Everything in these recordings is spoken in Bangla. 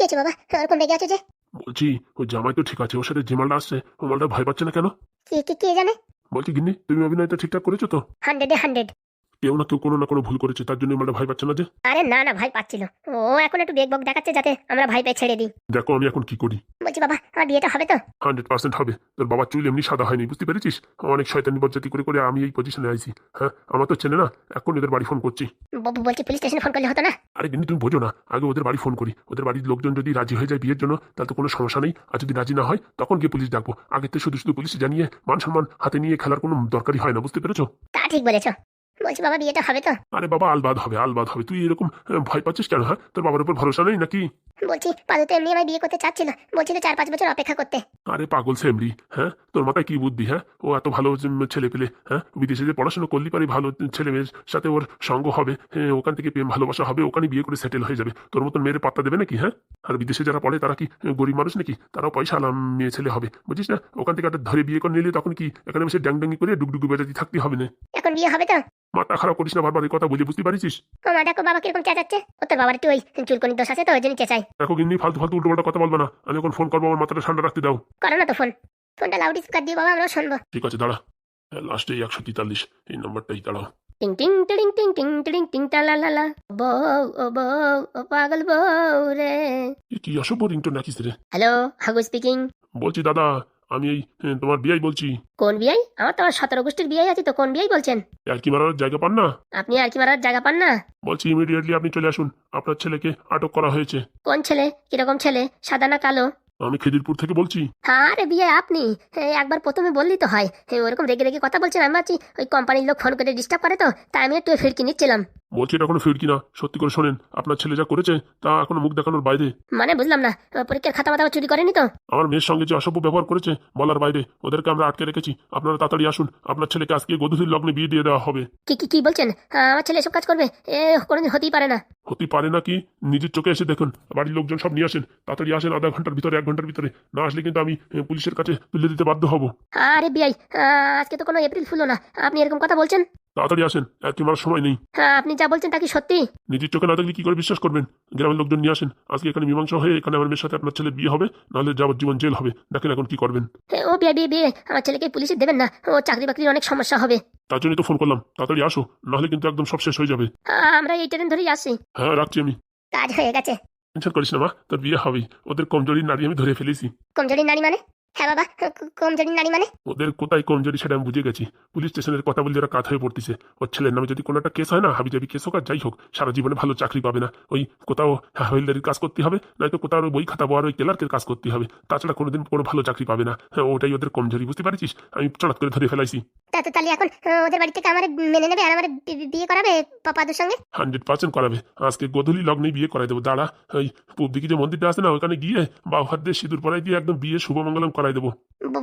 কি আছে বাবা? ওরকম রেগে আছো যে? বলছি ও জামাই তো ঠিক আছে ওর সাথে যে মালটা আসছে ও মালটা ভয় পাচ্ছে না কেন? কি কি কে জানে? বলছি গিন্নি তুমি অভিনয়টা ঠিকঠাক করেছ তো? হান্ড্রেডে হান্ড্রেড। কেউ না কেউ কোনো না কোনো ভুল করেছে তার জন্য মালটা ভয় পাচ্ছে না যে। আরে না না ভাই পাচ্ছিল ও এখন একটু বেগ বক দেখাচ্ছে যাতে আমরা ভাই পাই ছেড়ে দিই। দেখো আমি এখন কি করি। বলছি বাবা আমার বিয়েটা হবে তো? হান্ড্রেড পার্সেন্ট হবে। তোর বাবার চুল এমনি সাদা হয়নি বুঝতে পেরেছিস? অনেক শয়তানি বজ্জাতি করে করে আমি এই পজিশনে আইছি। হ্যাঁ আমার তো চেনে না এখন এদের বাড়ি ফোন করছি। ব- বলছি পুলিশ স্টেশনে ফোন করলে হতো না? আরে কিন্তু তুমি বোঝো না আগে ওদের বাড়ি ফোন করি। ওদের বাড়ির লোকজন যদি রাজি হয়ে যায় বিয়ের জন্য তাহলে তো কোনো সমস্যা নেই। আর যদি রাজি না হয় তখন গিয়ে পুলিশ ডাকবো। আগে তো শুধু শুধু পুলিশ জানিয়ে মান সম্মান হাতে নিয়ে খেলার কোনো দরকারই হয় না বুঝতে পেরেছ? তা ঠিক বলেছ। বলছি বাবা বিয়েটা হবে তো? আরে বাবা আলবাদ হবে আলবাদ হবে। তুই এরকম ভয় পাচ্ছিস কেন হ্যাঁ? তোর বাবার উপর ভরসা নেই নাকি? বলছি পাদু তো এমনি আমায় বিয়ে করতে চাচ্ছিল বলছিল চার পাঁচ বছর অপেক্ষা করতে। আরে পাগল সেমরি হ্যাঁ? তোর মাথায় কি বুদ্ধি হ্যাঁ? ও এত ভালো ছেলে পেলে হ্যাঁ? বিদেশে যে পড়াশোনা করলি পারি ভালো ছেলে মেয়ের সাথে ওর সঙ্গ হবে হ্যাঁ, ওখান থেকে প্রেম ভালোবাসা হবে ওখানে বিয়ে করে সেটেল হয়ে যাবে। তোর মতন মেয়ের পাত্তা দেবে নাকি হ্যাঁ? আর বিদেশে যারা পড়ে তারা কি গরিব মানুষ নাকি? তারাও পয়সা আলাম মেয়ে ছেলে হবে বুঝিস না? ওখান থেকে একটা ধরে বিয়ে করে নিলে তখন কি এখানে বসে ড্যাং ড্যাঙ্গি করে ডুগডুগু বেজাতি থাকতে হবে না? এখন বিয়ে হবে তো? মাথা খারাপ করিস না বারবার এই কথা বুঝে বুঝতে পারিস ও মা দেখো বাবা কীরকম চেঁচাচ্ছে। ও তোর বাবার একটু ওই চুলকনির দোষ আছে তো ওই জন্য চেঁচাই। দেখো কিন্তু ফালতু ফালতু উল্টো পাল্টা কথা বলবে না। আমি এখন ফোন করব আমার মাথাটা ঠান্ডা রাখতে দাও। করো না তো ফোন ফোনটা লাউড স্পিকার দিয়ে বাবা আমরাও শুনব। ঠিক আছে দাঁড়া। লাস্টে একশো তেতাল্লিশ। এই নাম্বারটাই দাঁড়াও। টিং টিং টিং টিং টিং টিং টিং টা লা লা লা। বউ ও বউ ও পাগল বউ রে। কি অসভ্য রিংটোন রাখিস রে। হ্যালো হাগু স্পিকিং বলছি দাদা আমি এই তোমার বিয়াই বলছি। কোন বিয়াই? আমার তো সতেরো গোষ্ঠীর বিয়াই আছে তো কোন বিয়াই বলছেন? আর কি মারার জায়গা পান না? আপনি আর কি মারার জায়গা পান না? বলছি ইমিডিয়েটলি আপনি চলে আসুন। আপনার ছেলেকে আটক করা হয়েছে। কোন ছেলে? কীরকম ছেলে? সাদা না কালো? আমি খেদিরপুর থেকে বলছি। হ্যাঁ রে বিয়ে আপনি? একবার প্রথমে বললি তো হয়। ওরকম রেগে রেগে কথা বলছেন আমি ভাবছি ওই কোম্পানির লোক ফোন করে ডিস্টার্ব করে তো তাই আমি একটু ফিরকি নিচ্ছিলাম। বলছি এটা কোনো ফিরকি না। সত্যি করে শোনেন আপনার ছেলে যা করেছে তা এখনও মুখ দেখানোর বাইরে। মানে বুঝলাম না পরীক্ষার খাতা মাথা চুরি করেনি তো? আমার মেয়ের সঙ্গে যে অসভ্য ব্যবহার করেছে বলার বাইরে ওদেরকে আমরা আটকে রেখেছি। আপনারা তাড়াতাড়ি আসুন আপনার ছেলেকে আজকে গধূলির লগ্নে বিয়ে দিয়ে দেওয়া হবে। কি কি কি বলছেন? আমার ছেলে এসব কাজ করবে? এ কোনোদিন হতেই পারে না। হতেই পারে না কি? নিজের চোখে এসে দেখুন বাড়ির লোকজন সব নিয়ে আসেন। তাড়াতাড়ি আসেন আধা ঘণ্টার ভিতরে এক ঘণ্টার ভিতরে। না আসলে কিন্তু আমি পুলিশের কাছে তুলে দিতে বাধ্য হব। আরে আহ, আজকে তো কোনো এপ্রিল ফুলো না। আপনি এরকম কথা বলছেন? তাড়াতাড়ি আসেন আর মারার সময় নেই। হ্যাঁ আপনি যা বলছেন তা কি সত্যি? নিজের চোখে না দেখলে কি করে বিশ্বাস করবেন? গ্রামের লোকজন নিয়ে আসেন। আজকে এখানে মীমাংসা হয়ে এখানে আমার মেয়ের সাথে আপনার ছেলে বিয়ে হবে নাহলে যাবজ্জীবন জেল হবে। দেখেন এখন কি করবেন। ও বিয়ে বিয়ে বিয়ে। আমার ছেলেকে পুলিশে দেবেন না। ও চাকরি বাকরির অনেক সমস্যা হবে। তার জন্যই তো ফোন করলাম। তাড়াতাড়ি আসো নাহলে কিন্তু একদম সব শেষ হয়ে যাবে। আমরা এই ট্রেন ধরেই আসি। হ্যাঁ রাখছি আমি। কাজ হয়ে গেছে। টেনশন করিস না মা তোর বিয়ে হবেই। ওদের কমজোরি নারী আমি ধরে ফেলেছি। কমজোরি নারী মানে? হ্যাঁ বাবা কমজোরি নারী মানে? ওদের কোথায় কমজোরি সেটা আমি বুঝে গেছি। পুলিশ স্টেশনের কথা বলে ওরা কাত হয়ে পড়তেছে। ওর ছেলের নামে যদি কোনো একটা কেস হয় না হাবি জাবি কেস হোক আর যাই হোক সারা জীবনে ভালো চাকরি পাবে না। ওই কোথাও হাবিলদারির কাজ করতে হবে নয়তো কোথাও বই খাতা বড় ওই ক্লার্কের কাজ করতে হবে। তাছাড়া কোনোদিন কোনো ভালো চাকরি পাবে না। হ্যাঁ, ওটাই ওদের কমজোরি বুঝতে পারছিস? আমি চড়াত করে ধরে ফেলাইছি। তা তাহলে এখন ওদের বাড়ি থেকে আমার মেনে নেবে আর আমার বিয়ে করাবে পাপাদের সঙ্গে? হান্ড্রেড পার্সেন্ট করাবে। আজকে গধূলি লগ্নে বিয়ে করাই দেবো দাঁড়া। ওই পূব দিকে যে মন্দিরটা আছে না ওখানে গিয়ে বাউ হাত দিয়ে সিঁদুর পরাই দিয়ে একদম বিয়ে শুভমঙ্গলম করাই দেবো।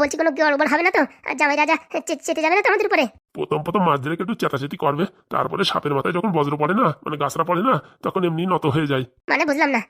বলছি কোনো গড়বড় হবে না তো? জামাই রাজা চেতে যাবে না তো আমাদের উপরে? প্রথম প্রথম মাছ ধরে একটু চেতাচেতি করবে? তারপরে সাপের মাথায় যখন বজ্র পড়ে না মানে গাছরা পড়ে না তখন এমনি নত হয়ে যায়। মানে বুঝলাম না।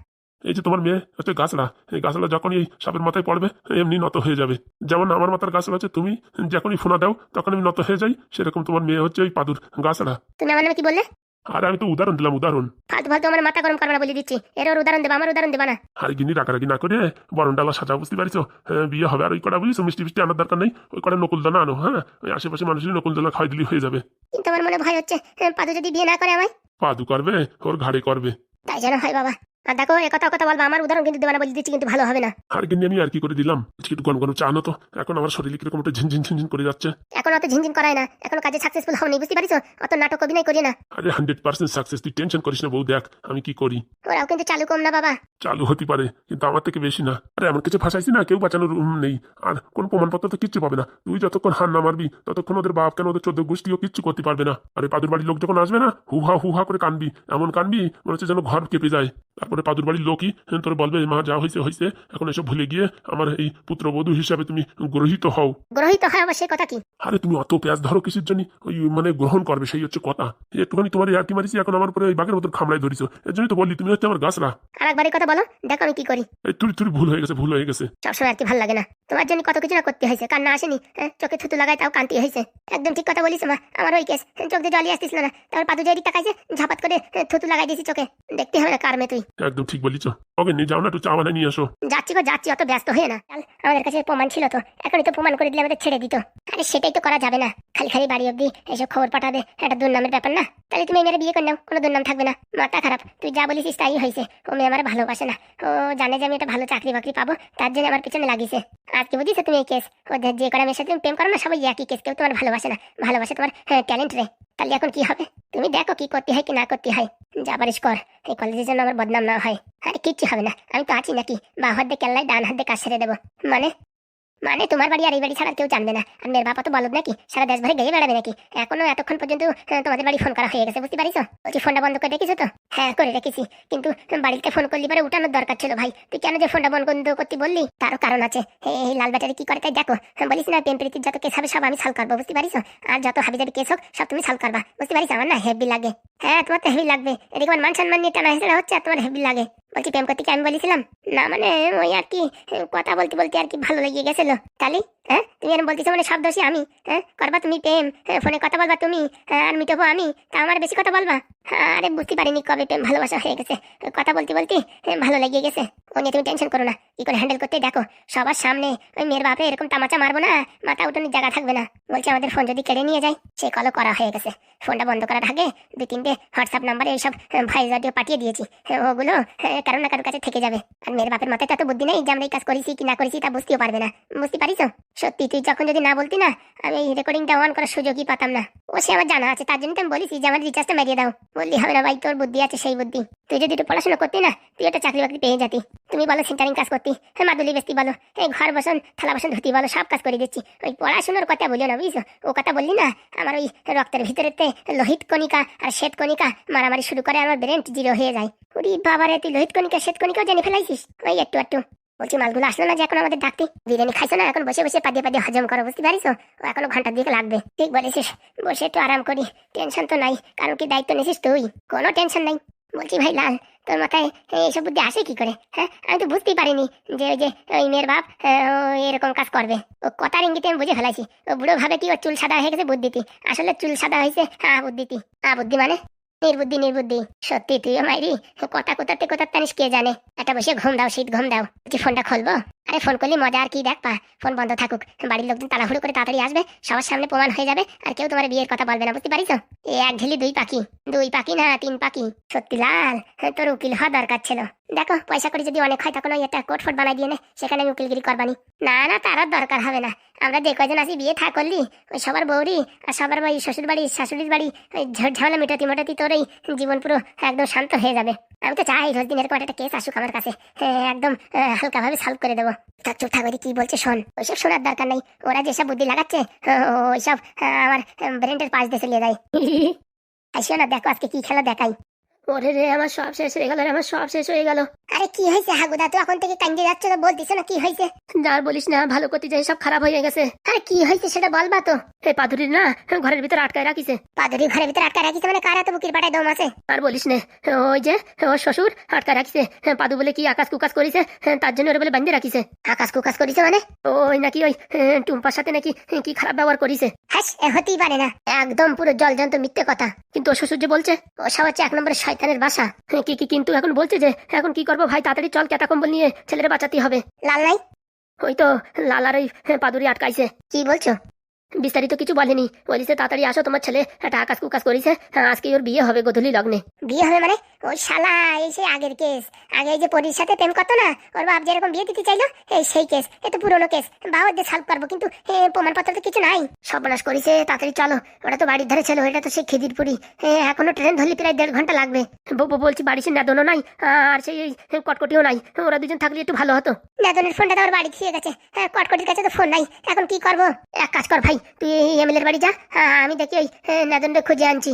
এই যে তোমার মেয়ে হচ্ছে গাছড়া এই গাছড়া যখন এই সাপের মাথায় পড়বে এমনি নত হয়ে যাবে। যেমন আমার মাথার গাছড়া হচ্ছে তুমি যখনই ফোনা দাও তখন আমি নত হয়ে যাই সেরকম তোমার মেয়ে হচ্ছে ওই পাদুর গাছড়া। তুমি আমার নামে কি বললে? আর আমি তো উদাহরণ দিলাম উদাহরণ। ফালতু ফালতু আমার মাথা গরম করবে না বলে দিচ্ছি। এর ওর উদাহরণ দেবা আমার উদাহরণ দেবা না। আর গিনি রাগারাগি না করে। বরণ ডালা সাজা বুঝতে পারিছো? বিয়ে হবে আর ওই কটা বুঝিস মিষ্টি মিষ্টি আনার দরকার নেই। ওই কটা নকুল দানা আনো হ্যাঁ? ওই আশেপাশে মানুষের নকুল দানা খাওয়াই দিলি হয়ে যাবে। কিন্তু আমার মনে ভয় হচ্ছে আহ, পাদু যদি বিয়ে না করে আমায়? পাদু করবে ওর ঘাড়ে করবে। তাই যেন হয় বাবা। আর দেখো এ কথা কথা বলবা আমার উদাহরণ কিন্তু দেবা না বলে দিচ্ছি কিন্তু ভালো হবে না। আর কিন্তু আমি আর কি করে দিলাম? আজকে একটু গন গন চা আনো তো। এখন আমার শরীরে কীরকম একটা ঝিনঝিন ঝিনঝিন করে যাচ্ছে। এখন অত ঝিনঝিন করায় না এখন কাজে সাকসেসফুল হওনি বুঝতে পারিস অত নাটক অভিনয় করি না। আরে হান্ড্রেড পার্সেন্ট সাকসেস তুই টেনশন করিস না বউ দেখ আমি কি করি। ওরাও কিন্তু চালু কম না বাবা। চালু হতে পারে কিন্তু আমার থেকে বেশি না। আরে এমন কিছু ফাঁসাইছি না কেউ বাঁচানোর নেই। আর কোনো প্রমাণপত্র তো কিচ্ছু পাবে না। তুই যতক্ষণ হার না মারবি ততক্ষণ ওদের বাপ কেন ওদের চোদ্দ গোষ্ঠীও কিচ্ছু করতে পারবে না। আরে পাদুর বাড়ির লোক যখন আসবে না হুহা হুহা করে কানবি। এমন কানবি মনে হচ্ছে যেন ঘর কেঁপে যায়। তারপরে পাদুর বাড়ির লোকই তোর বলবে মা যা হয়েছে হয়েছে এখন এসব ভুলে গিয়ে আমার এই পুত্রবধূ হিসাবে তুমি গ্রহীত হও। গ্রহিত হয় আবার সে কথা কি? আরে তুমি অত পেঁয়াজ ধরো কিসের জন্য ওই মানে গ্রহণ করবে সেই হচ্ছে কথা। একটুখানি তোমার ইয়ার্কি মারিছি এখন আমার পরে ওই বাঘের মতন খামড়াই ধরিস এর জন্যই তো বললি তুমি হচ্ছে আমার গাছরা। আর কথা কথা বলো দেখো আমি কি করি। এই তুই তুই ভুল হয়ে গেছে ভুল হয়ে গেছে। সবসময় আর কি ভালো লাগে না। তোমার জন্য কত কিছু না করতে হয়েছে কান্না আসেনি হ্যাঁ, চোখে থুতু লাগায় তাও কান্তি হয়েছে। একদম ঠিক কথা বলিস মা আমার ওই কেস চোখ দিয়ে জলই আসতেছিল না তারপর পাদু যেদিক তাকাইছে ঝাপাত করে হ্যাঁ, থুতু লাগাই দিয়েছি চোখে। দেখতে হবে না কার মেয়ে তুই। একদম ঠিক বলিছ। ওকে নিয়ে যাও না একটু চা বানায় নিয়ে আসো। যাচ্ছি গো যাচ্ছি অত ব্যস্ত হয়ে না। চল, আমাদের কাছে প্রমাণ ছিল তো এখনই তো প্রমাণ করে দিলে আমাদের ছেড়ে দিত। আরে সেটাই তো করা যাবে না। খালি খালি বাড়ি অব্দি এসব খবর পাঠাবে একটা দুর্নামের ব্যাপার না? তাহলে তুমি মেয়েরা বিয়ে করে নাও, কোনো দুর্নাম থাকবে না। মাথা খারাপ। তুই যা বলিস তাই হয়েছে। ও মেয়ে আমার ভালোবাসে না। ও জানে যে আমি একটা ভালো চাকরি বাকরি পাবো, তার জন্য আমার পিছনে লাগিয়েছে। আজকে বুঝিস তুমি এই কেস ওদের যে কটা মেয়ের তুমি প্রেম করো না, সবাই একই কেস কেউ তোমার ভালোবাসে না। ভালোবাসে তোমার ট্যালেন্ট রে। তাহলে এখন কি হবে? তুমি দেখো কি করতে হয় কি না করতে হয়। যা পারিস কর। এই কলেজের জন্য আমার বদনাম না হয়। আরে কিচ্ছু হবে না। আমি তো আছি নাকি। বা হাত দিয়ে ডান হাত দিয়ে কাজ সেরে দেবো। মানে? মানে তোমার বাড়ি আর এই বাড়ি ছাড়া কেউ জানবে না। আর মেয়ের বাবা তো বলদ নাকি? সারা দেশ ভরে গিয়ে বেড়াবে নাকি? এখনও এতক্ষণ পর্যন্ত তোমাদের বাড়ি ফোন করা হয়ে গেছে বুঝতে পারিস? বলছি ফোনটা বন্ধ করে রেখেছো তো? হ্যাঁ করে রেখেছি। কিন্তু বাড়িতে ফোন করলি পরে উঠানোর দরকার ছিল ভাই। তুই কেন যে ফোনটা বন্ধ করতে বললি? তারও কারণ আছে। এই এই লাল ব্যাটারি কি করে তাই দেখো। হ্যাঁ, বলিস না প্রেম প্রীতির যত কেস হবে সব আমি সাল করব বুঝতে পারিস? আর যত হাবি যাবি কেস হোক সব তুমি সাল করবা বুঝতে পারিস? আমার না হেভি লাগে। হ্যাঁ তোমার তো হেভি লাগবে। এদিকে আমার মান সম্মান নিয়ে টানা হেসড়া হচ্ছে আর তোমার হেভি লাগে। বলছি, প্রেম করতে কি আমি বলেছিলাম? না মানে ওই আর কি, কথা বলতে বলতে আর কি ভালো লেগে গেছিল। তালি হ্যাঁ? তুমি এরকম বলতেছো মানে সব দোষী আমি হ্যাঁ? করবা তুমি প্রেম হ্যাঁ, ফোনে কথা বলবা তুমি হ্যাঁ, আর মিটবো আমি তা আমার বেশি কথা বলবা? হ্যাঁ, আরে বুঝতে পারিনি কবে প্রেম ভালোবাসা হয়ে গেছে। কথা বলতে বলতে এ, ভালো লেগে গেছে। ও নিয়ে তুমি টেনশন করো না। কি করে হ্যান্ডেল করতে দেখো সবার সামনে ওই মেয়ের বাপে এরকম তামাচা মারবো না মাথা উঠানোর জায়গা থাকবে না। বলছে আমাদের ফোন যদি কেড়ে নিয়ে যায় সে কলও করা হয়ে গেছে। ফোনটা বন্ধ করার আগে দু তিনটে হোয়াটসঅ্যাপ নাম্বারে এইসব ভয়েস অডিও পাঠিয়ে দিয়েছি। হ্যাঁ, ওগুলো হ্যাঁ, কারও না কারোর কাছে থেকে যাবে। আর মেয়ের বাপের মাথায় তো বুদ্ধি নেই যে আমরা এই কাজ করেছি কি না করেছি তা বুঝতেও পারবে না। বুঝতে পারিস সত্যি, তুই যখন যদি না বলতি না, আমি এই রেকর্ডিংটা অন করার সুযোগই পাতাম না। ও সে আমার জানা আছে, তার জন্য আমি বলেছি যে আমার রিচার্জটা মেরিয়ে দাও। বললি হবে না ভাই, তোর বুদ্ধি আছে, সেই বুদ্ধি। তুই যদি একটু পড়াশোনা করতি না, তুই একটা চাকরি বাকরি পেয়ে যাতি। তুমি বলো সেন্টারিং কাজ করতি হ্যাঁ মাদুলি বেস্তি বলো এই ঘর বসন, থালা বাসন ধুতি বলো, সব কাজ করে দিচ্ছি। ওই পড়াশোনার কথা বলিও না, বুঝছ? ও কথা বললি না, আমার ওই রক্তের ভিতরেতে লোহিত কণিকা আর শ্বেত কণিকা মারামারি শুরু করে, আমার ব্রেন জিরো হয়ে যায়। ওরে বাবারে, তুই লোহিত কণিকা, শ্বেত কণিকাও জেনে ফেলাইছিস? ওই একটু একটু। বলছি মালগুলো আসলো না যে এখন আমাদের ডাকতে? বিরিয়ানি খাইছো না? এখন বসে বসে পাদিয়ে পাদিয়ে হজম করো, বুঝতে পারিস ও এখনও ঘণ্টা দিকে লাগবে। ঠিক বলেছিস। বসে একটু আরাম করি। টেনশন তো নাই, কারণ কি দায়িত্ব নিছিস তুই? কোনো টেনশন নাই। বলছি, ভাই, লাল, তোর মাথায় এইসব বুদ্ধি আসে কি করে? হ্যাঁ আমি তো বুঝতেই পারিনি যে ওই যে ওই মেয়ের বাপ এরকম কাজ করবে। ও কথার ইঙ্গিতে আমি বুঝে ফেলাইছি। ও বুড়ো ভাবে কি ওর চুল সাদা হয়ে গেছে বুদ্ধিতি। আসলে চুল সাদা হয়েছে হ্যাঁ বুদ্ধিতি। হ্যাঁ বুদ্ধি মানে? নির্বুদ্ধি নির্বুদ্ধি। সত্যি, তুই মাইরি কথা কোথাতে কোথার জানিস কে জানে? একটা বসে ঘুম দাও, শীত ঘুম দাও। তুই ফোনটা খুলবো? আরে ফোন করলি মজা, আর কি দেখ পা, ফোন বন্ধ থাকুক। বাড়ির লোকজন তাড়াহুড়ো করে তাড়াতাড়ি আসবে, সবার সামনে প্রমাণ হয়ে যাবে, আর কেউ তোমার বিয়ের কথা বলবে না, বুঝতে পারিস এক ঢিলি দুই পাখি। দুই পাখি না, তিন পাখি। সত্যি লাল, তোর উকিল হওয়া দরকার ছিল। দেখো পয়সা করে যদি অনেক হয় তখন ওই একটা কোট ফোট বানাই দিয়ে নে সেখানে আমি উকিলগিরি করবানি। না না তার আর দরকার হবে না। আমরা যে কয়জন আছি বিয়ে থা করলি ওই সবার বৌরি আর সবার বাড়ি শ্বশুর বাড়ি শাশুড়ির বাড়ি ওই ঝামেলা মেটাতি মোটাতি তোর এই জীবন পুরো একদম শান্ত হয়ে যাবে। আমি তো চাই রোজ দিন এরকম একটা কেস আসুক আমার কাছে। হ্যাঁ, একদম হালকা ভাবে সলভ করে দেবো। থাক চুপ থাক ওই কি বলছে শোন ওইসব শোনার দরকার নেই। ওরা যেসব বুদ্ধি লাগাচ্ছে ওইসব আমার ব্রেনটের পাশ দিয়ে চলিয়ে যায়। আসিও না দেখো আজকে কি খেলা দেখাই। ওরে রে আমার সব শেষ হয়ে গেল রে আমার সব শেষ হয়ে গেল। আরে কি হয়েছে হাগুদা? তুই এখন থেকে কান্দি যাচ্ছ তো বলতিস না কি হয়েছে। আর বলিস না ভালো করতে যাই সব খারাপ হয়ে গেছে। আরে কি হয়েছে সেটা বলবা তো। এই পাথুরির না ঘরের ভিতরে আটকায় রাখিছে। পাথুরি ঘরের ভিতরে আটকায় রাখিছে মানে কারা তো বুকির পাটায় দম আছে? আর বলিস না ওই যে ওর শ্বশুর আটকায় রাখিছে। পাদু বলে কি আকাশ কুকাশ করেছে তার জন্য ওরা বলে বান্ধে রাখিছে। আকাশ কুকাশ করেছে মানে? ওই নাকি ওই টুম্পার সাথে নাকি কি খারাপ ব্যবহার করেছে। হ্যাঁ হতেই পারে না। একদম পুরো জল জন্ত মিথ্যে কথা। কিন্তু ও শ্বশুর যে বলছে ও সব হচ্ছে এক নম্বরের শয়তানের বাসা। কি কি কিন্তু এখন বলছে যে এখন কি করব ভাই? তাড়াতাড়ি চল ক্যাটা কম্বল নিয়ে ছেলেরা বাঁচাতে হবে। লাল নাই? ওই তো লালার ওই পাদুরি আটকাইছে। কি বলছো? বিস্তারিত কিছু বলেনি। বলিছে তাড়াতাড়ি আসো তোমার ছেলে। একটা আকাশ কুকাশ করেছে। আজকে ওর বিয়ে হবে গধূলি লগ্নে। বিয়ে হবে মানে? ওই শালা এই সেই আগের কেস। আগে এই যে পরির সাথে প্রেম করতো না ওর বাপ যেরকম বিয়ে দিতে চাইলো এই সেই কেস। এ তো পুরোনো কেস। বাবা দিয়ে সলভ করব কিন্তু প্রমাণপত্র তো কিছু নাই। সর্বনাশ করেছে তাড়াতাড়ি চলো। ওটা তো বাড়ির ধারে ছিল ওটা তো সেই খিদিরপুরি। এখনও ট্রেন ধরলে প্রায় দেড় ঘণ্টা লাগবে। ব- ব- বলছি বাড়ি সে নেদনও নাই আর সেই কটকটিও নাই। ওরা দুজন থাকলে একটু ভালো হতো। নেদনের ফোনটা তো ওর বাড়ি খেয়ে গেছে। হ্যাঁ, কটকটির কাছে তো ফোন নাই। এখন কি করব? এক কাজ কর ভাই। তুই এমএলএর বাড়ি যা। আমি দেখি ওই নেদনটা খুঁজে আনছি।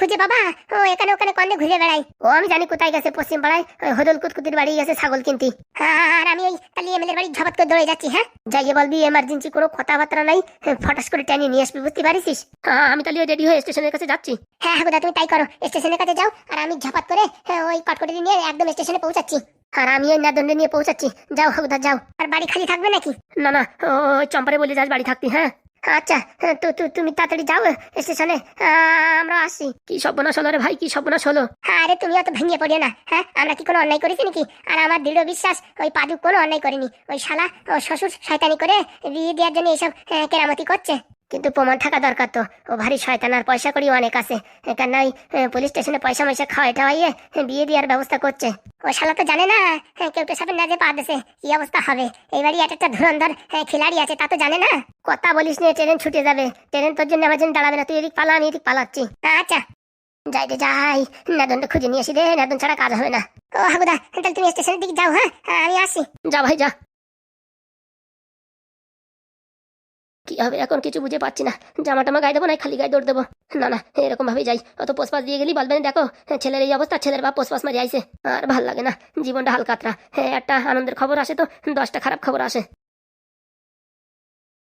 খুঁজে বাবা ও এখানে ওখানে কন্দে ঘুরে বেড়াই ও আমি জানি কোথায় গেছে পশ্চিম পাড়ায়। হদল কুতকুতির বাড়ি গেছে ছাগল কিনতে। আর আমি ওই তাহলে এমএলএর বাড়ি করে দৌড়ে যাচ্ছি হ্যাঁ? বলবি এমার্জেন্সি কোনো কথাবার্তা নাই। হ্যাঁ, ফটাস করে টেনে নিয়ে আসবি বুঝতে পারিস আমি তাহলে রেডি হয়ে স্টেশনের কাছে যাচ্ছি। হ্যাঁ হ্যাঁ তুমি তাই করো। স্টেশনের কাছে যাও আর আমি ঝপাত করে হ্যাঁ, ওই কটকটি নিয়ে একদম স্টেশনে পৌঁছাচ্ছি। আর আমি ওই নাদন্ডে নিয়ে পৌঁছাচ্ছি। যাও হাগুদা যাও। আর বাড়ি খালি থাকবে নাকি? না না ওই চম্পারে বলে যাস বাড়ি থাকতি হ্যাঁ? আচ্ছা তু তো- তুমি তাড়াতাড়ি যাও স্টেশনে। আমরা আসি। কি সর্বনাশ হলো রে ভাই কি সর্বনাশ হলো? আরে তুমি অত ভেঙে পড়িও না হ্যাঁ? আমরা কি কোনো অন্যায় করেছি নাকি? আর আমার দৃঢ় বিশ্বাস ওই পাদু কোনো অন্যায় করেনি। ওই শালা ও শ্বশুর শয়তানি করে বিয়ে দেওয়ার জন্য এইসব আহ, কেরামতি করছে। কিন্তু প্রমাণ থাকা দরকার তো। ও ভারী শয়তান আর পয়সা করি অনেক আছে। কেন ওই পুলিশ স্টেশনে পয়সা ময়সা খাওয়াই টাওয়াইয়ে বিয়ে দেওয়ার ব্যবস্থা করছে। ও শালা তো জানে না কেউ তো সাথে না যে পা দেশে কি অবস্থা হবে? এইবারই একটা একটা ধুরন্ধর খিলাড়ি আছে তা তো জানে না? কথা বলিস নিয়ে ট্রেন ছুটে যাবে। ট্রেন তোর জন্য আমার জন্য দাঁড়াবে না তুই এদিক পালা আমি এদিক পালাচ্ছি। আচ্ছা। যাই রে যাই নাদনটা খুঁজে নিয়ে আসি রে নাদন ছাড়া কাজ হবে না। ও হাগুদা তাহলে তুমি স্টেশনের দিকে যাও হ্যাঁ? হ্যাঁ, আমি আসি। যা ভাই যা। কি হবে? এখন কিছু বুঝে পাচ্ছি না। জামা টামা গায়ে দেবো না, খালি গায়ে দৌড় দেবো। না না এরকম ভাবে যাই। অত পোষপাস দিয়ে গেলি বলবেন দেখো, ছেলের এই অবস্থা, ছেলের বাপ পোষপাস মারি আইসে আর ভালো লাগে না, জীবনটা হালকাতরা। হ্যাঁ একটা আনন্দের খবর আসে তো, দশটা খারাপ খবর আসে।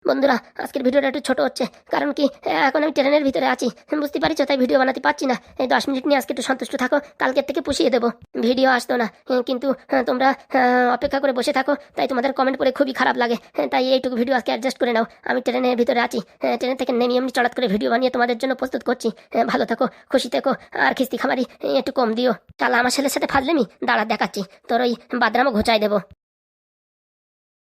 বন্ধুরা, আজকের ভিডিওটা একটু ছোট হচ্ছে, কারণ কি এখন আমি ট্রেনের ভিতরে আছি। বুঝতে পারছ, তাই ভিডিও বানাতে পারছি না। এই দশ মিনিট নিয়ে আজকে একটু সন্তুষ্ট থাকো, কালকের থেকে পুষিয়ে দেবো। ভিডিও আসতো না কিন্তু তোমরা অপেক্ষা করে বসে থাকো, তাই তোমাদের কমেন্ট করে খুবই খারাপ লাগে। তাই এইটুকু ভিডিও আজকে অ্যাডজাস্ট করে নাও। আমি ট্রেনের ভিতরে আছি ট্রেন থেকে নেমে এমনি চড়াত করে ভিডিও বানিয়ে তোমাদের জন্য প্রস্তুত করছি। ভালো থাকো, খুশি থেকো, আর খিস্তি খামারি একটু কম দিও। তাহলে আমার ছেলের সাথে ফাজলেমি? দাঁড়া, দেখাচ্ছি। তোর ওই বাদরামও ঘোচাই দেবো।